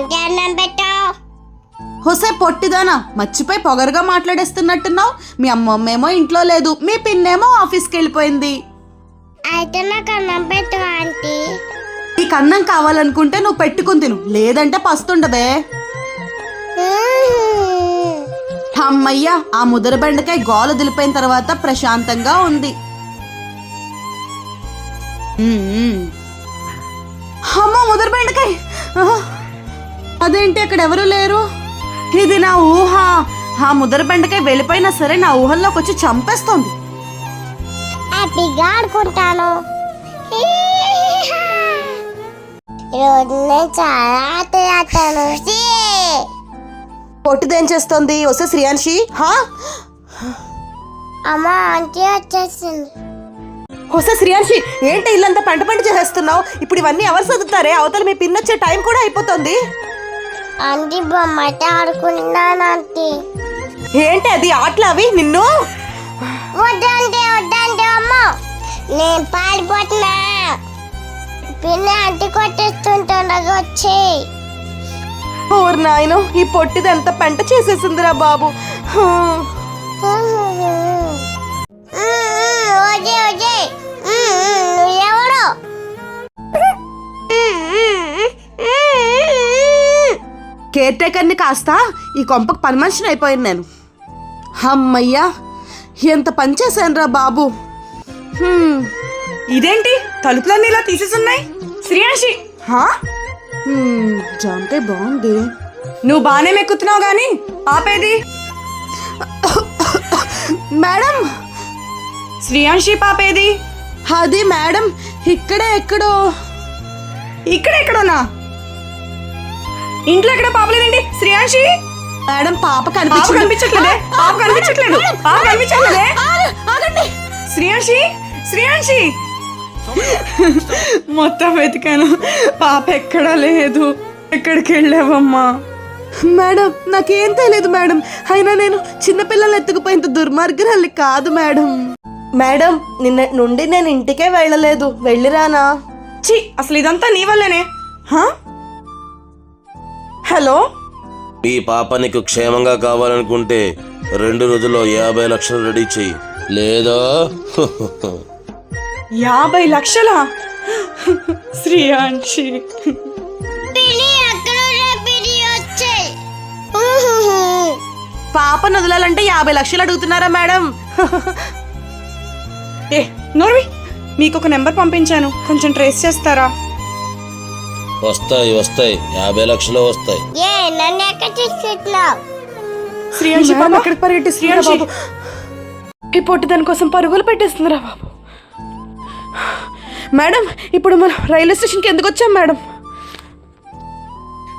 పెట్టావు హుసే పొట్టిదానా మర్చిపోయి పొగరుగా మాట్లాడేస్తున్నట్టున్నావు? మీ అమ్మమ్మేమో ఇంట్లో లేదు మీ పిన్నేమో ఆఫీస్కి వెళ్ళిపోయింది అయితే నాకు అన్నం పెట్టు ఆంటీ. నీకు అన్నం కావాలనుకుంటే నువ్వు పెట్టుకుని తిను లేదంటే పస్తుండవే అమ్మయ్య ఆ ముదర బెండకాయ గోల దిలిపోయిన తర్వాత ప్రశాంతంగా ఉంది. మ్మ్. అమ్మో ముదర బెండకాయ. అదేంటి అక్కడ ఎవరు లేరు? ఇది నా ఊహ. ఆ ముదర బెండకాయ వెళ్ళిపోయినా సరే నా ఊహల్లోకి వచ్చి చంపేస్తోంది. హ్యాపీగా ఆడుకుంటాను ఈరోజు నేను చాలా ఆటలు ఆడతాను ఛీ! పొట్టిదేం చేస్తోంది? వస్తే శ్రీయాన్షి హా? అమ్మ ఆంటీ వచ్చేసింది. వస్తే శ్రీయాన్షి ఏంటి ఇల్లంతా పంట పంట చేసేస్తున్నావు? ఇప్పుడు ఇవన్నీ ఎవరు చదువుతారే అవతల మీ పిన్ వచ్చే టైం కూడా అయిపోతుంది. ఆంటీ బొమ్మట ఆడుకుంటున్నాను ఆంటీ. ఏంటి అది ఆటలు అవి నిన్ను? వద్దంటే వద్దంటే అమ్మ. నేను పారిపోతున్నా. పిన్ని ఆంటీ కొట్టేస్తుంటుండగా వచ్చి. ఓర్ నాయను ఈ పొట్టిది ఎంత పంట చేసేసిందిరా బాబు. కేర్ టేకర్ని కాస్త ఈ కొంపకు పని మనిషిని అయిపోయాను నేను. అమ్మయ్యా ఎంత పని చేశానురా బాబు. ఇదేంటి? తలుపులన్నీ ఇలా తీసేసున్నాయి? శ్రీయాషి హా? బాగుంది. నువ్వు బాగానే మెక్కుతున్నావు గాని ఆపేది మేడం! శ్రీయాషి పాపేది? అది మేడం ఇక్కడే ఎక్కడో. ఇక్కడెక్కడోనా ఇంట్లో ఎక్కడ పాపలేదండి శ్రీయాషి మేడం పాప కనిపించట్లేదే. పాప కనిపించట్లేదు. పాప కనిపించట్లేదే. ఆగు, ఆగండి. శ్రీయాషి శ్రీయాషి మొత్తం వెతికాను. పాప ఎక్కడా లేదు. ఎక్కడికి వెళ్ళావమ్మా? మేడం నాకేం తెలియదు మేడం. అయినా నేను చిన్నపిల్లల్ని ఎత్తుకుపోయేంత దుర్మార్గురాలి కాదు మేడం. మేడం నిన్న నుండి నేను ఇంటికే వెళ్ళలేదు. వెళ్ళిరానా? ఛీ అసలు ఇదంతా నీ వల్లేనే. హా? హలో మీ పాప నీకు క్షేమంగా కావాలనుకుంటే రెండు రోజుల్లో యాభై లక్షలు రెడీ చెయ్యి. లేదా? యాభై లక్షల? వచ్చాయి పాపను వదలాలంటే యాభై లక్షలు అడుగుతున్నారా మేడం? ఏ నోర్వి మీకు ఒక నెంబర్ పంపించాను. కొంచెం ట్రేస్ చేస్తారా? వస్తాయి వస్తాయి. యాభై లక్షలు వస్తాయి. ఏ నన్ను ఎక్కడ బాబు. ఈ పొట్టి దాని కోసం పరుగులు పెట్టేస్తుందిరా బాబు. మేడం ఇప్పుడు మనం రైల్వే స్టేషన్కి ఎందుకు వచ్చాం మేడం?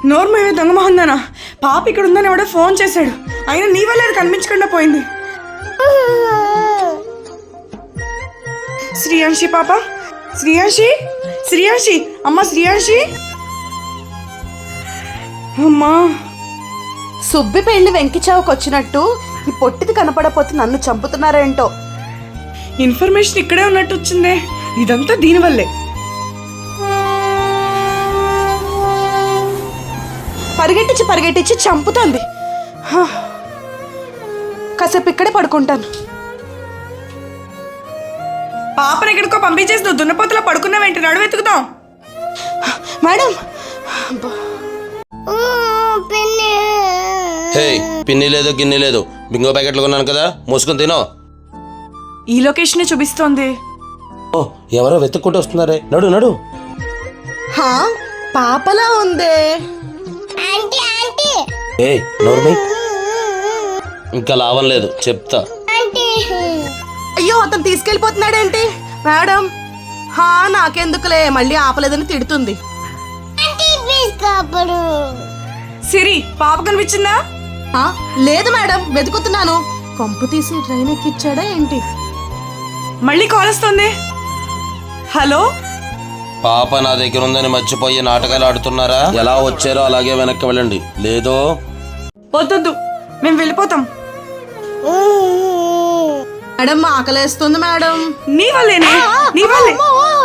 నోరు మేమే దొంగ మొహందానా పాప ఇక్కడ ఉందని ఎవడో ఫోన్ చేశాడు. అయినా నీ వల్ల అది కనిపించకుండా పోయింది. శ్రీయాన్షి పాప? శ్రీయాన్షి శ్రీయాన్షి అమ్మ శ్రీయాన్షి అమ్మా సుబ్బి పెళ్ళి వెంకి చావుకు వచ్చినట్టు ఈ పొట్టిది కనపడపోతే నన్ను చంపుతున్నారేంటో? ఇన్ఫర్మేషన్ ఇక్కడే ఉన్నట్టు వచ్చిందే ఇదంతా దీనివల్లే. పరిగెట్టించి పరిగెట్టించి చంపుతుంది. కాసేపు ఇక్కడే పడుకుంటాను. పాపను ఎక్కడికో పంపించేసి నువ్వు దున్నపోతలో పడుకున్నావేంటి? నడు వెతుకుదాం మేడం హే పిన్ని లేదు గిన్ని లేదు. బింగో ప్యాకెట్లు కొన్నాను కదా మూసుకొని తినో. ఈ లొకేషనే చూపిస్తోంది. ఓ ఎవరో వెతుక్కుంటూ వస్తున్నారే. నడు నడు. హా పాపలా ఉందే. Aunty aunty. ఏ నోర్మి. ఇంకా లాభం లేదు చెప్తా. ఆంటీ. అయ్యో అతను తీసుకెళ్ళిపోతున్నాడేంటి? మేడం హా నాకెందుకులే మళ్ళీ ఆపలేదని తిడుతుంది. Aunty please కాపడు. సిరి పాప కనిపించిందా? లేదు మేడం వెతుకుతున్నాను. కొంపు తీసి ట్రైన్ ఎక్కిచ్చాడా ఏంటి? మళ్ళీ కాల్ వస్తుంది. హలో? పాప నా దగ్గర ఉందని మర్చిపోయి నాటకాలు ఆడుతున్నారా? ఎలా వచ్చారో అలాగే వెనక్కి వెళ్ళండి. లేదో? వద్దొద్దు మేము వెళ్ళిపోతాం. మేడం ఆకలేస్తుంది మేడం. నీ వల్లేనే నీ వల్లే. అమ్మో!